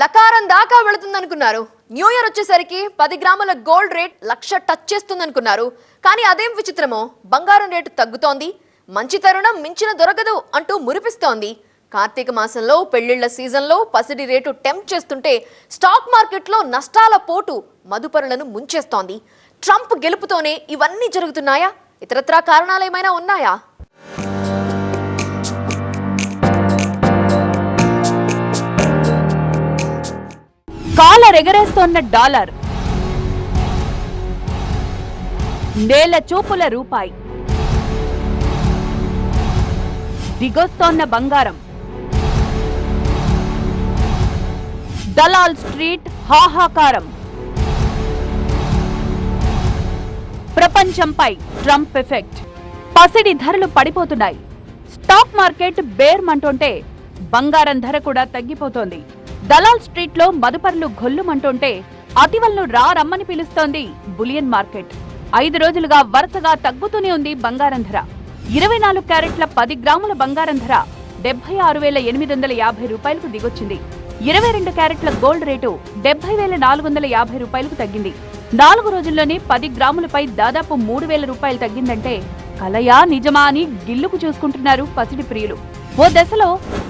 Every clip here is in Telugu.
లకారం దాకా వెళుతుందనుకున్నారు. న్యూ ఇయర్ వచ్చేసరికి పది గ్రాముల గోల్డ్ రేట్ లక్ష టచ్ చేస్తుందనుకున్నారు. కానీ అదేం విచిత్రమో బంగారం రేటు తగ్గుతోంది. మంచి తరుణం మించిన దొరకదు అంటూ మురిపిస్తోంది. కార్తీక మాసంలో పెళ్ళిళ్ళ సీజన్లో పసిడి రేటు టెంప్ట్ చేస్తుంటే స్టాక్ మార్కెట్లో నష్టాల పోటు మదుపరులను ముంచేస్తోంది. ట్రంప్ గెలుపుతోనే ఇవన్నీ జరుగుతున్నాయా? ఇతరత్రా కారణాలేమైనా ఉన్నాయా? కాలర్ ఎగరేస్తోన్న డాలర్. నేల చూపుల రూపాయి. దిగొస్తోన్న బంగారం. దలాల్ స్ట్రీట్ హాహాకారం. ప్రపంచంపై ట్రంప్ ఎఫెక్ట్. పసిడి ధరలు పడిపోతున్నాయి. స్టాక్ మార్కెట్ బేర్మంటుంటే బంగారం ధర కూడా తగ్గిపోతోంది. దలాల్ స్ట్రీట్లో మదుపర్లు గొల్లుమంటుంటే అతివలను రా రమ్మని పిలుస్తోంది బులియన్ మార్కెట్. ఐదు రోజులుగా వరుసగా తగ్గుతూనే ఉంది బంగారం ధర. ఇరవై నాలుగు క్యారెట్ల పది గ్రాముల బంగారం ధర డెబ్బై ఆరు వేల ఎనిమిది వందల యాభై రూపాయలకు దిగొచ్చింది. ఇరవై రెండు క్యారెట్ల గోల్డ్ రేటు డెబ్బై వేల నాలుగు వందల యాభై రూపాయలకు తగ్గింది. నాలుగు రోజుల్లోనే పది గ్రాములపై దాదాపు మూడు వేల రూపాయలు తగ్గిందంటే కలయా నిజమా అని గిల్లుకు చూసుకుంటున్నారు పసిడి ప్రియులు. ఓ దశలో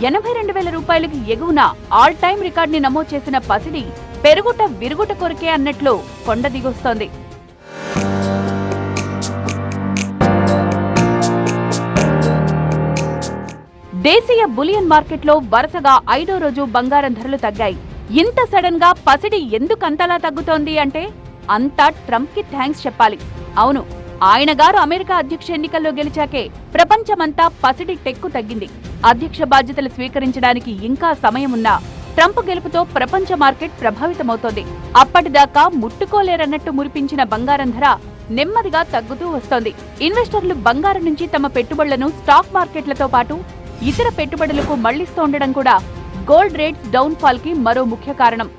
ఎనభై రెండు వేల రూపాయలకు ఎగువన ఆల్ టైమ్ రికార్డుని నమోదు చేసిన పసిడి పెరుగుట విరుగుట కొరికే అన్నట్లు కొండ దిగొస్తోంది. దేశీయ బులియన్ మార్కెట్లో వరుసగా ఐదో రోజు బంగారం ధరలు తగ్గాయి. ఇంత సడన్గా పసిడి ఎందుకు అంతలా తగ్గుతోంది అంటే అంతా ట్రంప్కి థ్యాంక్స్ చెప్పాలి. అవును ఆయన గారు అమెరికా అధ్యక్ష ఎన్నికల్లో గెలిచాకే ప్రపంచమంతా పసిడి టెక్కు తగ్గింది. అధ్యక్ష బాధ్యతలు స్వీకరించడానికి ఇంకా సమయం ట్రంప్ గెలుపుతో ప్రపంచ మార్కెట్ ప్రభావితమవుతోంది. అప్పటిదాకా ముట్టుకోలేరన్నట్టు మురిపించిన బంగారం ధర నెమ్మదిగా తగ్గుతూ వస్తోంది. ఇన్వెస్టర్లు బంగారం నుంచి తమ పెట్టుబడులను స్టాక్ మార్కెట్లతో పాటు ఇతర పెట్టుబడులకు మళ్ళిస్తోండడం కూడా గోల్డ్ రేట్స్ డౌన్ ఫాల్కి మరో ముఖ్య కారణం.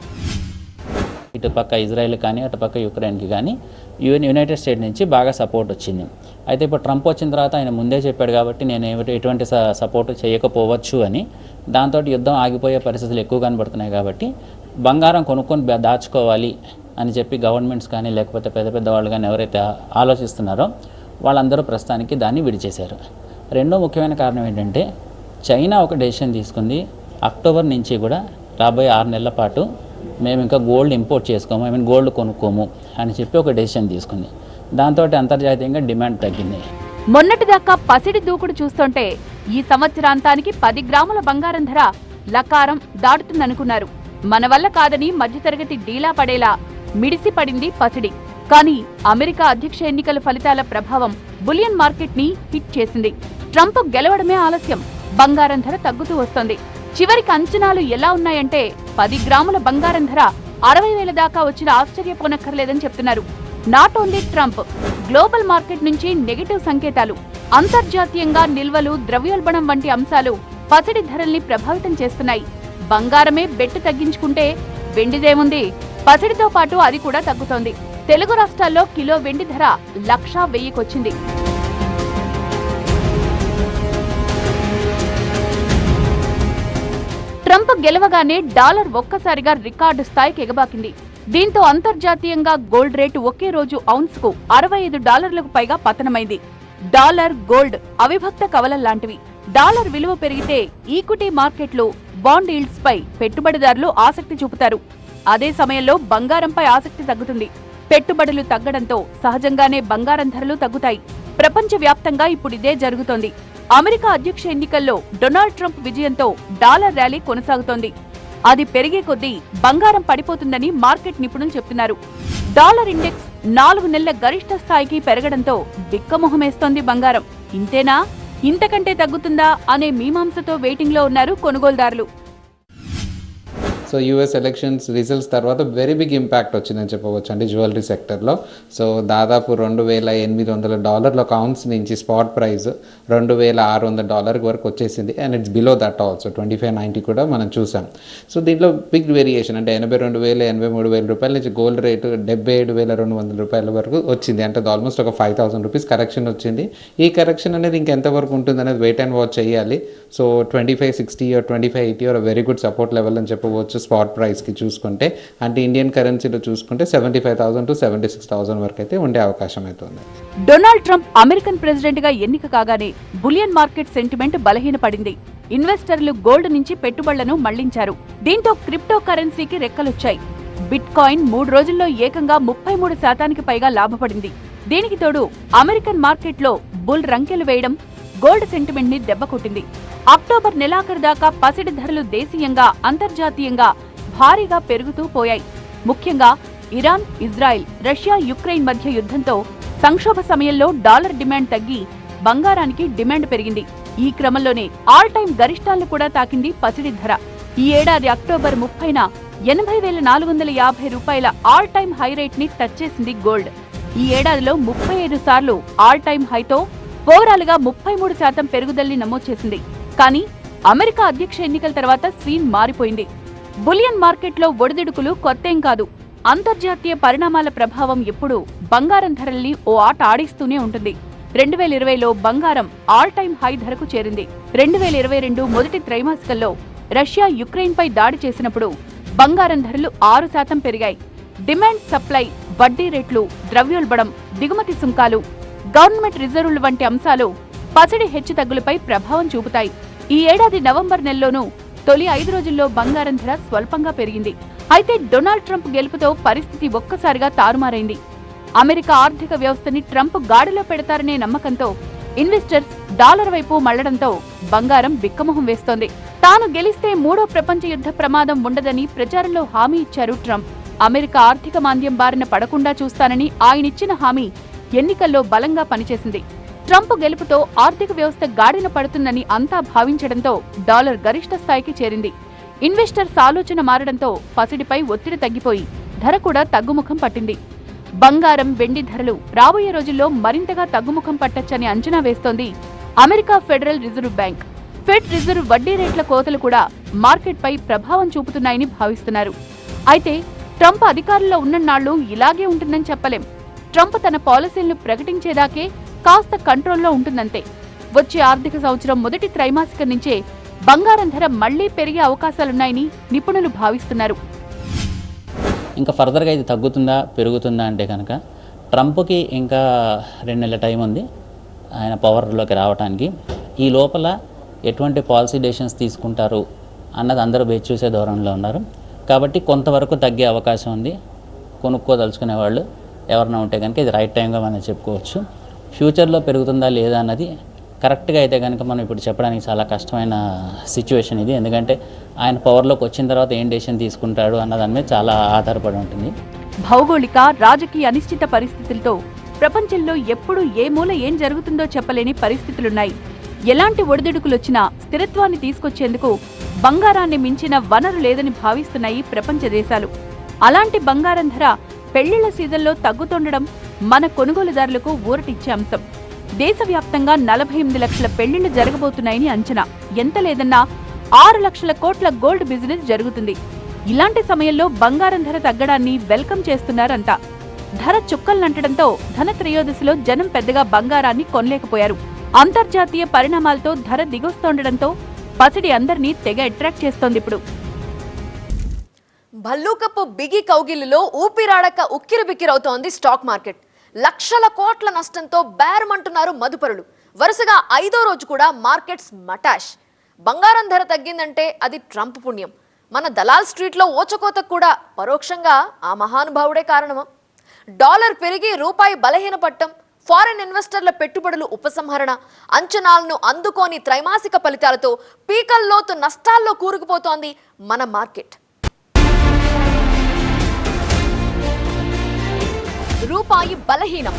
ఇటుపక్క ఇజ్రాయెల్ కానీ అటుపక్క యుక్రెయిన్కి కానీ యుఎన్ యునైటెడ్ స్టేట్ నుంచి బాగా సపోర్ట్ వచ్చింది. అయితే ఇప్పుడు ట్రంప్ వచ్చిన తర్వాత ఆయన ముందే చెప్పాడు కాబట్టి నేను ఎటువంటి- స- సపోర్ట్ చేయకపోవచ్చు అని. దాంతో యుద్ధం ఆగిపోయే పరిస్థితులు ఎక్కువ కనబడుతున్నాయి కాబట్టి బంగారం కొనుక్కొని దాచుకోవాలి అని చెప్పి గవర్నమెంట్స్ కానీ లేకపోతే పెద్ద పెద్ద వాళ్ళు కానీ ఎవరైతే ఆలోచిస్తున్నారో వాళ్ళందరూ ప్రస్తుతానికి దాన్ని విడిచేశారు. రెండో ముఖ్యమైన కారణం ఏంటంటే చైనా ఒక డెసిషన్ తీసుకుంది. అక్టోబర్ నుంచి కూడా రాబోయే ఆరు నెలల పాటు మేము ఇంకా గోల్డ్ ఇంపోర్ట్ చేసుకోము ఐ మీన్ గోల్డ్ కొనుక్కోము అని చెప్పి ఒక డెసిషన్ తీసుకుంది. దాంతో అంతర్జాతీయంగా డిమాండ్ తగ్గింది. మొన్నటిదాకా పసిడి దూకుడు చూస్తుంటే ఈ సంవత్సరాంతానికి పది గ్రాముల బంగారం ధర లకారం దాటుతుందనుకున్నారు. మన వల్ల కాదని మధ్యతరగతి డీలా పడేలా మిడిసి పడింది పసిడి. కానీ అమెరికా అధ్యక్ష ఎన్నికల ఫలితాల ప్రభావం బులియన్ మార్కెట్ని హిట్ చేసింది. ట్రంప్ గెలవడమే ఆలస్యం. బంగారం ధర తగ్గుతూ వస్తోంది. చివరికి అంచనాలు ఎలా ఉన్నాయంటే పది గ్రాముల బంగారం ధర అరవై వేల దాకా వచ్చిన ఆశ్చర్యపోనక్కర్లేదని చెప్తున్నారు. Not only Trump global market నుంచి నెగటివ్ సంకేతాలు అంతర్జాతీయంగా నిల్వలు ద్రవ్యోల్బణం వంటి అంశాలు పసిడి ధరల్ని ప్రభావితం చేస్తున్నాయి. బంగారమే బెట్టు తగ్గించుకుంటే వెండిదేముంది? పసిడితో పాటు అది కూడా తగ్గుతోంది. తెలుగు రాష్ట్రాల్లో కిలో వెండి ధర లక్షా వెయ్యికొచ్చింది. ట్రంప్ గెలవగానే డాలర్ ఒక్కసారిగా రికార్డు స్థాయికి ఎగబాకింది. దీంతో అంతర్జాతీయంగా గోల్డ్ రేటు ఒకే రోజు ఔన్స్కు అరవై ఐదు డాలర్లకు పైగా పతనమైంది. డాలర్ గోల్డ్ అవిభక్త కవలల్లాంటివి డాలర్ విలువ పెరిగితే ఈక్విటీ మార్కెట్లు బాండ్ ఈల్డ్స్ పై పెట్టుబడిదారులు ఆసక్తి చూపుతారు. అదే సమయంలో బంగారంపై ఆసక్తి తగ్గుతుంది. పెట్టుబడులు తగ్గడంతో సహజంగానే బంగారం ధరలు తగ్గుతాయి. ప్రపంచవ్యాప్తంగా ఇప్పుడిదే జరుగుతోంది. అమెరికా అధ్యక్ష ఎన్నికల్లో డొనాల్డ్ ట్రంప్ విజయంతో డాలర్ ర్యాలీ కొనసాగుతోంది. అది పెరిగే కొద్దీ బంగారం పడిపోతుందని మార్కెట్ నిపుణులు చెప్తున్నారు. డాలర్ ఇండెక్స్ నాలుగు నెలల గరిష్ట స్థాయికి పెరగడంతో బిక్కమొహమేస్తోంది బంగారం. ఇంతేనా? ఇంతకంటే తగ్గుతుందా? అనే మీమాంసతో వెయిటింగ్లో ఉన్నారు కొనుగోలుదారులు. సో యూఎస్ ఎలక్షన్స్ రిజల్ట్స్ తర్వాత వెరీ బిగ్ ఇంపాక్ట్ వచ్చిందని చెప్పవచ్చు అండి జ్యువెలరీ సెక్టర్లో. సో దాదాపు రెండు వేల ఎనిమిది వందల డాలర్ల కౌన్స్ నుంచి స్పాట్ ప్రైస్ రెండు వేల ఆరు వందల డాలర్ వరకు వచ్చేసింది. And it's below that also twenty five ninety కూడా మనం చూసాం. సో దీంట్లో బిగ్ వేరియేషన్ అంటే ఎనభై రెండు వేల ఎనభై మూడు వేల రూపాయల నుంచి గోల్డ్ రేటు డెబ్బై ఏడు వేల రెండు వందల రూపాయల వరకు వచ్చింది. అంటే ఆల్మోస్ట్ ఒక ఫైవ్ థౌసండ్ రూపీస్ కరెక్షన్ వచ్చింది. ఈ కరెక్షన్ అనేది ఇంకెంతవరకు ఉంటుంది అనేది వెయిట్ అండ్ వాచ్ చేయాలి. So twenty five sixty or twenty five eighty or very good support level అని చెప్పవచ్చు స్పాట్ ప్రైస్కి చూసుకుంటే. అంటే ఇండియన్ కరెన్సీలో చూసుకుంటే seventy five thousand to seventy six thousand వరకు అయితే ఉండే అవకాశం అయితే ఉంది. డొనాల్డ్ ట్రంప్ అమెరికన్ ప్రెసిడెంట్గా ఎన్నిక కాగానే బులియన్ మార్కెట్ సెంటిమెంట్ బలహీనపడింది. ఇన్వెస్టర్లు గోల్డ్ నుంచి పెట్టుబడులను మళ్ళించారు. దీంతో క్రిప్టో కరెన్సీకి రెక్కలొచ్చాయి. బిట్ కాయిన్ మూడు రోజుల్లో ఏకంగా ముప్పై మూడు శాతానికి పైగా లాభపడింది. దీనికి తోడు అమెరికన్ మార్కెట్లో బుల్ రంకెలు వేయడం గోల్డ్ సెంటిమెంట్ని దెబ్బకొట్టింది అక్టోబర్ నెలాఖరు దాకా పసిడి ధరలు దేశీయంగా అంతర్జాతీయంగా భారీగా పెరుగుతూ పోయాయి. ముఖ్యంగా ఇరాన్ ఇజ్రాయెల్ రష్యా యుక్రెయిన్ మధ్య యుద్ధంతో సంక్షోభ సమయంలో డాలర్ డిమాండ్ తగ్గి బంగారానికి డిమాండ్ పెరిగింది. ఈ క్రమంలోనే ఆల్ టైం గరిష్టాలను కూడా తాకింది పసిడి ధర. ఈ ఏడాది అక్టోబర్ ముప్పైన ఎనభై వేల నాలుగు వందల యాభై రూపాయల ఆల్ టైం హై రేట్ని టచ్ చేసింది గోల్డ్. ఈ ఏడాదిలో ముప్పై ఐదు సార్లు ఆల్ టైం హైతో ఓవరాల్గా ముప్పై మూడు శాతం పెరుగుదలని నమోదు చేసింది. కానీ అమెరికా అధ్యక్ష ఎన్నికల తర్వాత సీన్ మారిపోయింది. బులియన్ మార్కెట్లో ఒడిదుడుకులు కొత్తేం కాదు. అంతర్జాతీయ పరిణామాల ప్రభావం ఎప్పుడూ బంగారం ధరల్ని ఓ ఆట ఆడిస్తూనే ఉంటుంది. రెండు వేల ఇరవైలో బంగారం ఆల్ టైం హై ధరకు చేరింది. రెండు వేల ఇరవై రెండు మొదటి త్రైమాసికంలో రష్యా యుక్రెయిన్పై దాడి చేసినప్పుడు బంగారం ధరలు ఆరు శాతం పెరిగాయి. డిమాండ్ సప్లై వడ్డీ రేట్లు ద్రవ్యోల్బణం దిగుమతి సుంకాలు గవర్నమెంట్ రిజర్వులు వంటి అంశాలు పసిడి హెచ్చుతగ్గులపై ప్రభావం చూపుతాయి. ఈ ఏడాది నవంబర్ నెలలోనూ తొలి ఐదు రోజుల్లో బంగారం ధర స్వల్పంగా పెరిగింది. అయితే డొనాల్డ్ ట్రంప్ గెలుపుతో పరిస్థితి ఒక్కసారిగా తారుమారైంది. అమెరికా ఆర్థిక వ్యవస్థని ట్రంప్ గాడిలో పెడతారనే నమ్మకంతో ఇన్వెస్టర్స్ డాలర్ వైపు మళ్ళడంతో బంగారం బిక్కమొహం వేస్తోంది. తాను గెలిస్తే మూడో ప్రపంచ యుద్ధ ప్రమాదం ఉండదని ప్రచారంలో హామీ ఇచ్చారు ట్రంప్. అమెరికా ఆర్థిక మాంద్యం బారిన పడకుండా చూస్తానని ఆయనిచ్చిన హామీ ఎన్నికల్లో బలంగా పనిచేసింది. ట్రంప్ గెలుపుతో ఆర్థిక వ్యవస్థ గాడిన పడుతుందని అంతా భావించడంతో డాలర్ గరిష్ట స్థాయికి చేరింది. ఇన్వెస్టర్స్ ఆలోచన మారడంతో పసిడిపై ఒత్తిడి తగ్గిపోయి ధర కూడా తగ్గుముఖం పట్టింది. బంగారం వెండి ధరలు రాబోయే రోజుల్లో మరింతగా తగ్గుముఖం పట్టొచ్చని అంచనా వేస్తోంది America federal reserve bank. Fed reserve వడ్డీ రేట్ల కోతలు కూడా మార్కెట్పై ప్రభావం చూపుతున్నాయని భావిస్తున్నారు. అయితే ట్రంప్ అధికారంలో ఉన్నన్నాళ్ళు ఇలాగే ఉంటుందని చెప్పలేం. ట్రంప్ తన పాలసీలను ప్రకటించేదాకే కాస్త కంట్రోల్లో ఉంటుందంతే. వచ్చే ఆర్థిక సంవత్సరం మొదటి త్రైమాసికం నుంచే బంగారం ధర మళ్ళీ పెరిగే అవకాశాలున్నాయని నిపుణులు భావిస్తున్నారు. ఇంకా ఫర్దర్గా ఇది తగ్గుతుందా పెరుగుతుందా అంటే కనుక ట్రంప్కి ఇంకా రెండు నెలల టైం ఉంది ఆయన పవర్లోకి రావడానికి ఈ లోపల ఎటువంటి పాలసీ డెసిషన్స్ తీసుకుంటారు అన్నది అందరూ వేచి చూసే ధోరణిలో ఉన్నారు. కాబట్టి కొంతవరకు తగ్గే అవకాశం ఉంది. కొనుక్కోదలుచుకునే వాళ్ళు ఎవరైనా ఉంటే కనుక ఇది రైట్ టైంగా మనం చెప్పుకోవచ్చు. ఫ్యూచర్లో పెరుగుతుందా లేదా అన్నది కరెక్ట్గా అయితే కనుక మనం ఇప్పుడు చెప్పడానికి చాలా కష్టమైన సిచ్యువేషన్ ఇది. ఎందుకంటే ఆయన పవర్లోకి వచ్చిన తర్వాత ఏం డెసిషన్ తీసుకుంటాడు అన్న దాని మీద చాలా ఆధారపడి ఉంటుంది. భౌగోళిక రాజకీయ అనిశ్చిత పరిస్థితులతో ప్రపంచంలో ఎప్పుడు ఏ మూల ఏం జరుగుతుందో చెప్పలేని పరిస్థితులున్నాయి. ఎలాంటి ఒడిదుడుకులొచ్చినా స్థిరత్వాన్ని తీసుకొచ్చేందుకు బంగారాన్ని మించిన వనరు లేదని భావిస్తున్నాయి ప్రపంచ దేశాలు. అలాంటి బంగారం ధర పెళ్ళిళ్ళ సీజన్లో తగ్గుతుండడం మన కొనుగోలుదారులకు ఊరటిచ్చే అంశం. దేశవ్యాప్తంగా నలభై ఎనిమిది లక్షల పెళ్ళిళ్ళు జరగబోతున్నాయని అంచనా. ఎంత లేదన్నా ఆరు లక్షల కోట్ల గోల్డ్ బిజినెస్ జరుగుతుంది. ఇలాంటి సమయంలో బంగారం ధర తగ్గడాన్ని వెల్కమ్ చేస్తున్నారంతా ధర చుక్కల్నంటడంతో ధన త్రయోదశిలో జనం పెద్దగా బంగారాన్ని కొనలేకపోయారు. అంతర్జాతీయ పరిణామాలతో ధర దిగొస్తుండడంతో పసిడి అందరినీ తెగ అట్రాక్ట్ చేస్తోంది ఇప్పుడు. భల్లూకప్పు బిగి కౌగిలిలో ఊపిరాడక ఉక్కిరి బిక్కిరవుతోంది స్టాక్ మార్కెట్. లక్షల కోట్ల నష్టంతో బేరమంటున్నారు మదుపరులు. వరుసగా ఐదో రోజు కూడా మార్కెట్స్ మటాష్. బంగారం ధర తగ్గిందంటే అది ట్రంప్ పుణ్యం. మన దలాల్ స్ట్రీట్లో ఓచకోతకు కూడా పరోక్షంగా ఆ మహానుభావుడే కారణమా? డాలర్ పెరిగి రూపాయి బలహీనపట్టం ఫారెన్ ఇన్వెస్టర్ల పెట్టుబడులు ఉపసంహరణ అంచనాలను అందుకోని త్రైమాసిక ఫలితాలతో పీకల్లోతు నష్టాల్లో కూరుకుపోతోంది మన మార్కెట్. రూపాయి బలహీనం.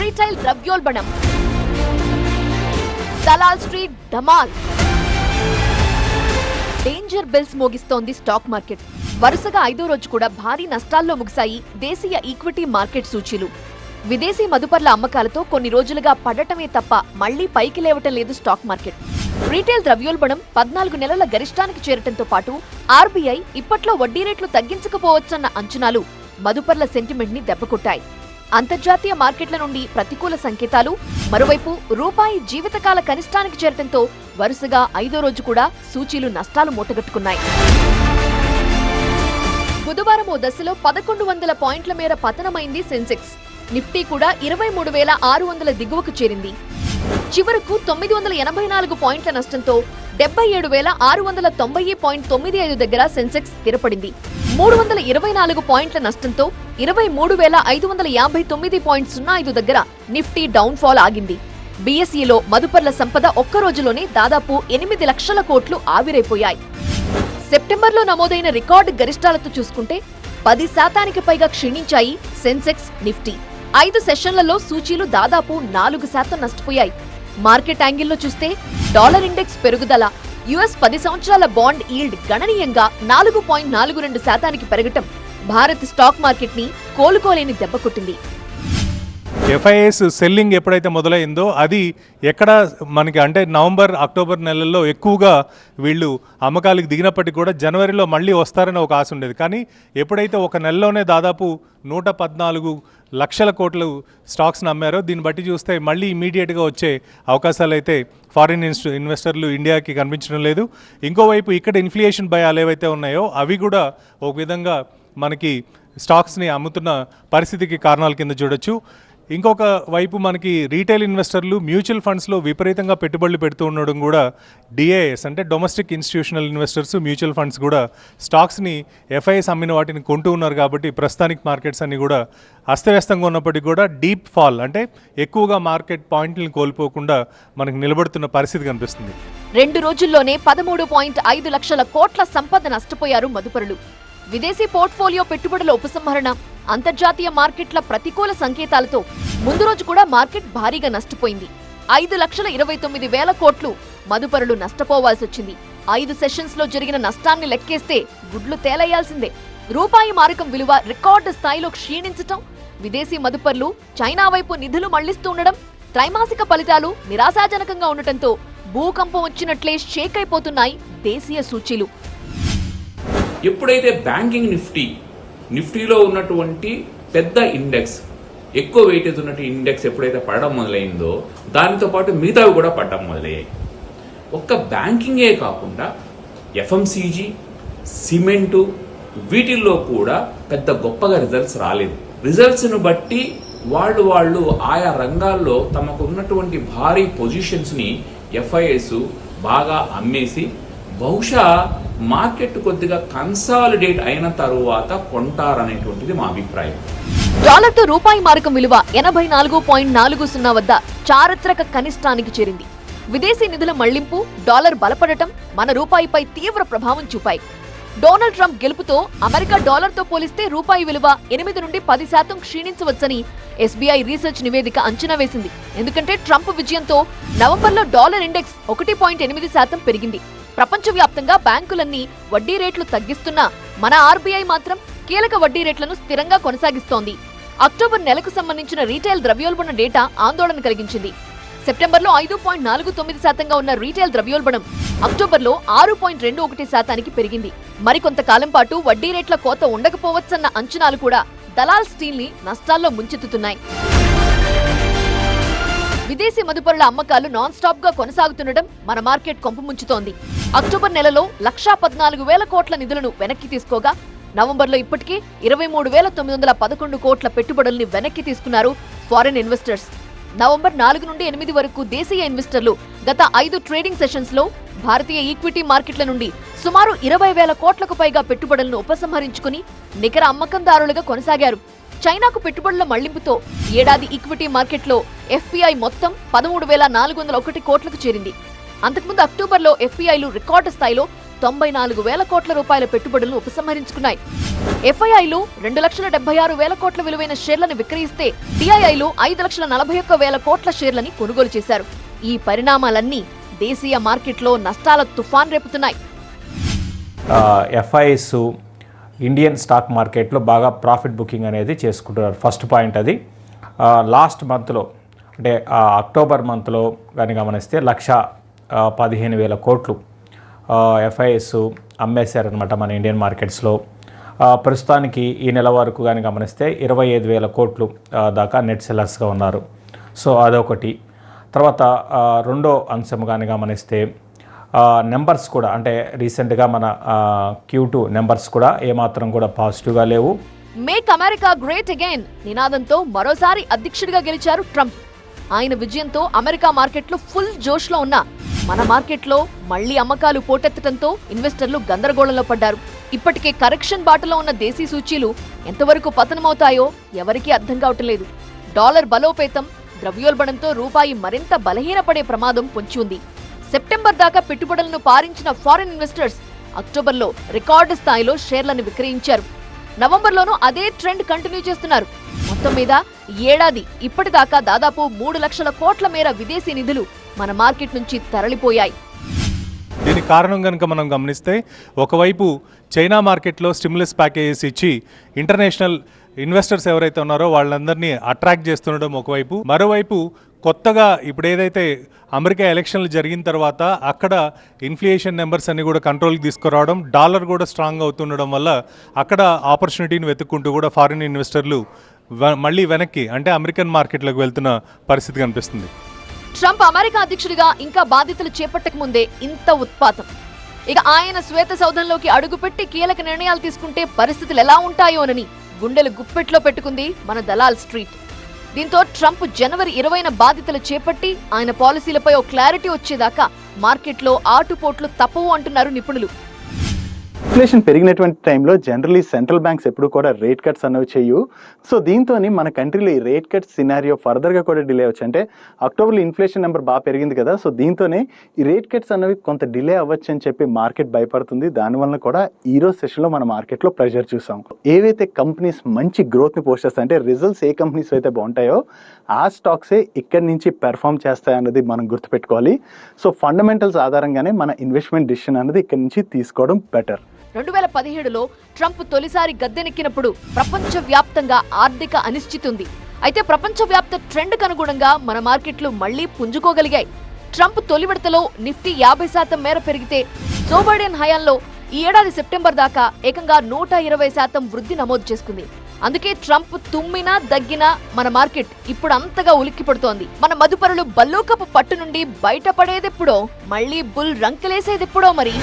రీటైల్ ద్రవ్యోల్బణం. దలాల్ స్ట్రీట్ ధమాల్. డేంజర్ బెల్స్ మోగిస్తోంది స్టాక్ మార్కెట్. వరుసగా ఐదో రోజు కూడా భారీ నష్టాల్లో ముగిశాయి దేశీయ ఈక్విటీ మార్కెట్ సూచీలు. విదేశీ మదుపర్ల అమ్మకాలతో కొన్ని రోజులుగా పడటమే తప్ప మళ్ళీ పైకి లేవటం లేదు స్టాక్ మార్కెట్. రీటైల్ ద్రవ్యోల్బణం పద్నాలుగు నెలల గరిష్టానికి చేరటంతో పాటు ఆర్బీఐ ఇప్పట్లో వడ్డీ రేట్లు తగ్గించకపోవచ్చన్న అంచనాలు మదుపర్ల సెంటిమెంట్ని దెబ్బకొట్టాయి. అంతర్జాతీయ మార్కెట్ల నుండి ప్రతికూల సంకేతాలు మరోవైపు రూపాయి జీవితకాల కనిష్టానికి చేరటంతో వరుసగా ఐదో రోజు కూడా సూచీలు నష్టాలు మూటగట్టుకున్నాయి. బుధవారం ఓ దశలో పదకొండు వందల పాయింట్ల మేర పతనమైంది సెన్సెక్స్. నిఫ్టీ కూడా ఇరవై మూడు వేల ఆరు వందల దిగువకు చేరింది. చివరకు తొమ్మిది వందల ఎనభై నాలుగు పాయింట్ల నష్టంతో డెబ్బై ఏడు వేల ఆరు వందల తొంభై పాయింట్ తొమ్మిది ఐదు దగ్గర సెన్సెక్స్ స్థిరపడింది. మూడు వందల ఇరవై నాలుగు పాయింట్ల నష్టంతో ఇరవై మూడు వేల ఐదు వందల యాభై తొమ్మిది పాయింట్ సున్నా ఐదు దగ్గర నిఫ్టీ డౌన్ ఫాల్ ఆగింది. బీఎస్ఈలో మదుపర్ల సంపద ఒక్క రోజులోనే దాదాపు ఎనిమిది లక్షల కోట్లు ఆవిరైపోయాయి. సెప్టెంబర్లో నమోదైన రికార్డు గరిష్టాలతో చూసుకుంటే పది శాతానికి పైగా క్షీణించాయి సెన్సెక్స్ నిఫ్టీ. ఐదు సెషన్లలో సూచీలు దాదాపు నాలుగు శాతం నష్టపోయాయి. మార్కెట్ యాంగిల్లో చూస్తే డాలర్ ఇండెక్స్ పెరుగుదల యుఎస్ పది సంవత్సరాల బాండ్ ఈల్డ్ గణనీయంగా నాలుగు పాయింట్ నాలుగు రెండు శాతానికి పెరగటం భారత్ స్టాక్ మార్కెట్ని కోలుకోలేని దెబ్బకొట్టింది ఎఫ్ఐఎస్ సెల్లింగ్ ఎప్పుడైతే మొదలైందో అది ఎక్కడ మనకి అంటే నవంబర్ అక్టోబర్ నెలల్లో ఎక్కువగా వీళ్ళు అమ్మకాలకు దిగినప్పటికీ కూడా జనవరిలో మళ్ళీ వస్తారని ఒక ఆశ ఉండేది. కానీ ఎప్పుడైతే ఒక నెలలోనే దాదాపు నూట పద్నాలుగు లక్షల కోట్లు స్టాక్స్ని అమ్మారో దీన్ని బట్టి చూస్తే మళ్ళీ ఇమీడియట్గా వచ్చే అవకాశాలు అయితే ఫారిన్ ఇన్వెస్టర్లు ఇండియాకి కనిపించడం లేదు. ఇంకోవైపు ఇక్కడ ఇన్ఫ్లియేషన్ భయాలు ఏవైతే ఉన్నాయో అవి కూడా ఒక విధంగా మనకి స్టాక్స్ని అమ్ముతున్న పరిస్థితికి కారణాల కింద చూడొచ్చు. ఇంకొక వైపు మనకి రీటైల్ ఇన్వెస్టర్లు మ్యూచువల్ ఫండ్స్లో విపరీతంగా పెట్టుబడులు పెడుతూ ఉండడం కూడా డిఐఎస్ అంటే domestic institutional investors mutual funds కూడా స్టాక్స్ని ఎఫ్ఐఎస్ అమ్మిన వాటిని కొంటూ ఉన్నారు కాబట్టి ప్రస్తుతానికి మార్కెట్స్ అన్ని కూడా అస్తవ్యస్తంగా ఉన్నప్పటికీ కూడా డీప్ ఫాల్ అంటే ఎక్కువగా మార్కెట్ పాయింట్లను కోల్పోకుండా మనకు నిలబడుతున్న పరిస్థితి కనిపిస్తుంది. రెండు రోజుల్లోనే పదమూడు పాయింట్ ఐదు లక్షల కోట్ల సంపద నష్టపోయారు మదుపరులు. విదేశీ పోర్ట్ఫోలియో పెట్టుబడుల ఉపసంహరణ అంతర్జాతీయ మార్కెట్ల ప్రతికూల సంకేతాలతో ముందు రోజు కూడా మార్కెట్ భారీగా నష్టపోయింది. ఐదు లక్షల ఇరవై తొమ్మిది వేల కోట్లు మదుపరులు నష్టపోవాల్సి వచ్చింది. ఐదు సెషన్స్లో జరిగిన నష్టాన్ని లెక్కేస్తే గుడ్లు తేలయ్యాల్సిందే రూపాయి మారకం విలువ రికార్డు స్థాయిలో క్షీణించటం విదేశీ మదుపర్లు చైనా వైపు నిధులు మళ్ళిస్తూ ఉండడం త్రైమాసిక ఫలితాలు నిరాశాజనకంగా ఉండటంతో భూకంపం వచ్చినట్లే షేక్ అయిపోతున్నాయి దేశీయ సూచీలు. ఎప్పుడైతే బ్యాంకింగ్ నిఫ్టీ నిఫ్టీలో ఉన్నటువంటి పెద్ద ఇండెక్స్ ఎక్కువ వెయిటేజ్ ఉన్నట్టు ఇండెక్స్ ఎప్పుడైతే పడడం మొదలైందో దానితో పాటు మిగతావి కూడా పడడం మొదలయ్యాయి. ఒక్క బ్యాంకింగే కాకుండా ఎఫ్ఎంసీజీ సిమెంటు వీటిల్లో కూడా పెద్ద గొప్పగా రిజల్ట్స్ రాలేదు. రిజల్ట్స్ను బట్టి వాళ్ళు వాళ్ళు ఆయా రంగాల్లో తమకు ఉన్నటువంటి భారీ పొజిషన్స్ని ఎఫ్ఐఎస్ బాగా అమ్మేసి బహుశా మార్కెట్ కొద్దిగా కన్సాలిడేట్ అయిన తరువాత కొంటారనేటువంటిది మా అభిప్రాయం. డాలర్తో రూపాయి మారకం విలువ ఎనభై నాలుగు పాయింట్ నాలుగు సున్నా వద్ద చారిత్రక కనిష్టానికి చేరింది. విదేశీ నిధుల మళ్ళింపు డాలర్ బలపడటం మన రూపాయిపై తీవ్ర ప్రభావం చూపాయి. డొనాల్డ్ ట్రంప్ గెలుపుతో అమెరికా డాలర్తో పోలిస్తే రూపాయి విలువ ఎనిమిది నుండి పది శాతం క్షీణించవచ్చని ఎస్బీఐ రీసెర్చ్ నివేదిక అంచనా వేసింది. ఎందుకంటే ట్రంప్ విజయంతో నవంబర్లో డాలర్ ఇండెక్స్ ఒకటి పాయింట్ ఎనిమిది శాతం పెరిగింది. ప్రపంచవ్యాప్తంగా బ్యాంకులన్నీ వడ్డీ రేట్లు తగ్గిస్తున్నా మన ఆర్బీఐ మాత్రం కీలక వడ్డీ రేట్లను స్థిరంగా కొనసాగిస్తోంది. అక్టోబర్ నెలకు సంబంధించిన రీటైల్ ద్రవ్యోల్బణ డేటా ఆందోళన కలిగించింది. సెప్టెంబర్లో ఐదు పాయింట్ నాలుగు తొమ్మిది శాతంగా ఉన్న రీటైల్ ద్రవ్యోల్బణం అక్టోబర్లో ఆరు పాయింట్ రెండు ఒకటి శాతానికి పెరిగింది. మరికొంతకాలం పాటు వడ్డీ రేట్ల కోత ఉండకపోవచ్చన్న అంచనాలు కూడా దలాల్ స్టీల్ని నష్టాల్లో ముంచెత్తుతున్నాయి. విదేశీ మదుపరుల అమ్మకాలు నాన్ స్టాప్గా కొనసాగుతుండటం మన మార్కెట్ కొంపు ముంచుతోంది. అక్టోబర్ నెలలో లక్షా పద్నాలుగు వేల కోట్ల నిధులను వెనక్కి తీసుకోగా నవంబర్లో ఇప్పటికే ఇరవై మూడు వేల తొమ్మిది వందల పదకొండు కోట్ల పెట్టుబడుల్ని వెనక్కి తీసుకున్నారు ఫారిన్ ఇన్వెస్టర్స్. నవంబర్ నాలుగు నుండి ఎనిమిది వరకు దేశీయ ఇన్వెస్టర్లు గత ఐదు ట్రేడింగ్ సెషన్స్లో భారతీయ ఈక్విటీ మార్కెట్ల నుండి సుమారు ఇరవై వేల కోట్లకు పైగా పెట్టుబడులను ఉపసంహరించుకుని నికర అమ్మకందారులుగా కొనసాగారు. చైనాకు పెట్టుబడుల మళ్ళింపుతో ఏడాది ఈక్విటీ మార్కెట్లో ఎఫ్పీఐ మొత్తం పదమూడు వేల నాలుగు వందల ఒకటి కోట్లకు చేరింది. అంతకుముందు అక్టోబర్లో ఎఫ్పీఐలు రికార్డు స్థాయిలో తొంభై నాలుగు వేల కోట్ల రూపాయల పెట్టుబడులను ఉపసంహరించుకున్నాయి. ఎఫ్ఐఐలు రెండు లక్షల డెబ్బై ఆరు వేల కోట్ల విలువైన షేర్లను విక్రయిస్తే డిఐఐలు ఐదు లక్షల నలభై ఒక్క వేల కోట్ల షేర్లని కొనుగోలు చేశారు. ఈ పరిణామాలన్నీ దేశీయ మార్కెట్లో నష్టాల తుఫాన్ రేపుతున్నాయి. ఎఫ్ఐఎస్ ఇండియన్ స్టాక్ మార్కెట్లో బాగా ప్రాఫిట్ బుకింగ్ అనేది చేసుకుంటున్నారు. ఫస్ట్ పాయింట్ అది. లాస్ట్ మంత్లో అంటే అక్టోబర్ మంత్లో కానీ గమనిస్తే లక్ష పదిహేను వేల కోట్లు ఎఫ్ఐఎస్ అమ్మేశారనమాట మన ఇండియన్ మార్కెట్స్లో ప్రస్తుతానికి ఈ నెల వరకు కానీ గమనిస్తే ఇరవై ఐదు వేల కోట్లు దాకా నెట్ సెల్లర్స్గా ఉన్నారు. సో అదొకటి. తర్వాత రెండో అంశం కానీ గమనిస్తే నెంబర్స్ కూడా అంటే రీసెంట్గా మన క్యూ టూ నెంబర్స్ కూడా ఏమాత్రం కూడా పాజిటివ్గా లేవు. మేక్ అమెరికా గ్రేట్ అగైన్ నినాదంతో మరోసారి అధ్యక్షుడిగా గెలిచారు ట్రంప్. ఆయన విజయంతో అమెరికా మార్కెట్లు ఫుల్ జోష్లో ఉన్న మన మార్కెట్లో మళ్ళీ అమ్మకాలు పోటెత్తడంతో ఇన్వెస్టర్లు గందరగోళంలో పడ్డారు. ఇప్పటికే కరెక్షన్ బాటలో ఉన్న దేశీ సూచీలు ఎంతవరకు పతనమవుతాయో ఎవరికీ అర్థం కావట్లేదు డాలర్ బలోపేతం ద్రవ్యోల్బణంతో రూపాయి మరింత బలహీనపడే ప్రమాదం పొంచి ఉంది. సెప్టెంబర్ దాకా పెట్టుబడులను పారించిన ఫారిన్ ఇన్వెస్టర్స్ అక్టోబర్లో రికార్డు స్థాయిలో షేర్లను విక్రయించారు. నవంబర్లోనూ అదే ట్రెండ్ కంటిన్యూ చేస్తున్నారు. మొత్తం మీద ఏడాది ఇప్పటిదాకా దాదాపు మూడు లక్షల కోట్ల మేర విదేశీ నిధులు మన మార్కెట్ నుంచి తరలిపోయాయి. దీనికి కారణం కనుక మనం గమనిస్తే ఒకవైపు చైనా మార్కెట్లో స్టిమ్యులస్ ప్యాకేజెస్ ఇచ్చి ఇంటర్నేషనల్ ఇన్వెస్టర్స్ ఎవరైతే ఉన్నారో వాళ్ళందరినీ అట్రాక్ట్ చేస్తుండడం ఒకవైపు మరోవైపు కొత్తగా ఇప్పుడు ఏదైతే అమెరికా ఎలక్షన్లు జరిగిన తర్వాత అక్కడ ఇన్ఫ్లేషన్ నెంబర్స్ అన్ని కూడా కంట్రోల్కి తీసుకురావడం డాలర్ కూడా స్ట్రాంగ్ అవుతుండడం వల్ల అక్కడ ఆపర్చునిటీని వెతుక్కుంటూ కూడా ఫారిన్ ఇన్వెస్టర్లు మళ్ళీ వెనక్కి అంటే అమెరికన్ మార్కెట్లకు వెళ్తున్న పరిస్థితి కనిపిస్తుంది. ట్రంప్ అమెరికా అధ్యక్షుడిగా ఇంకా బాధ్యతలు చేపట్టక ముందే ఇంత ఉత్పాతం. ఇక ఆయన శ్వేత సౌధంలోకి అడుగుపెట్టి కీలక నిర్ణయాలు తీసుకుంటే పరిస్థితులు ఎలా ఉంటాయోనని గుండెలు గుప్పెట్లో పెట్టుకుంది మన దలాల్ స్ట్రీట్. దీంతో ట్రంప్ జనవరి ఇరవైన బాధ్యతలు చేపట్టి ఆయన పాలసీలపై ఓ క్లారిటీ వచ్చేదాకా మార్కెట్లో ఆటుపోట్లు తప్పవు అంటున్నారు నిపుణులు. ఇన్ఫ్లేషన్ పెరిగినటువంటి టైంలో జనరలీ సెంట్రల్ బ్యాంక్స్ ఎప్పుడు కూడా రేట్ కట్స్ అనేవి చేయు. సో దీంతో మన కంట్రీలో ఈ రేట్ కట్ సినారియో ఫర్దర్గా కూడా డిలే అవ్వచ్చు. అంటే అక్టోబర్లో ఇన్ఫ్లేషన్ నెంబర్ బాగా పెరిగింది కదా సో దీంతోనే ఈ రేట్ కట్స్ అనేవి కొంత డిలే అవ్వచ్చు అని చెప్పి మార్కెట్ భయపడుతుంది. దానివల్ల కూడా ఈరోజు సెషన్లో మన మార్కెట్లో ప్రెషర్ చూసాం. ఏవైతే కంపెనీస్ మంచి గ్రోత్ని పోస్ట్ చేస్తాయి అంటే రిజల్ట్స్ ఏ కంపెనీస్ అయితే బాగుంటాయో ఆ స్టాక్సే ఇక్కడి నుంచి పెర్ఫామ్ చేస్తాయన్నది మనం గుర్తుపెట్టుకోవాలి. సో ఫండమెంటల్స్ ఆధారంగానే మన ఇన్వెస్ట్మెంట్ డిసిషన్ అనేది ఇక్కడి నుంచి తీసుకోవడం బెటర్. రెండు వేల పదిహేడులో ట్రంప్ తొలిసారి గద్దెనెక్కినప్పుడు ప్రపంచవ్యాప్తంగా ఆర్థిక అనిశ్చితి ఉంది అయితే ప్రపంచవ్యాప్త ట్రెండ్కు అనుగుణంగా మన మార్కెట్లు మళ్ళీ పుంజుకోగలిగాయి. ట్రంప్ తొలి విడతలో నిఫ్టీ యాభై శాతం మేర పెరిగితే జో బైడెన్ హయాంలో ఈ ఏడాది సెప్టెంబర్ దాకా ఏకంగా నూట ఇరవై శాతం వృద్ధి నమోదు చేసుకుంది. అందుకే ట్రంప్ తుమ్మినా దగ్గినా మన మార్కెట్ ఇప్పుడు అంతగా ఉలిక్కి పడుతోంది మన మదుపరులు బల్లోకపు పట్టు నుండి బయటపడేదెప్పుడో మళ్ళీ బుల్ రంకెలేసేదెప్పుడో మరి.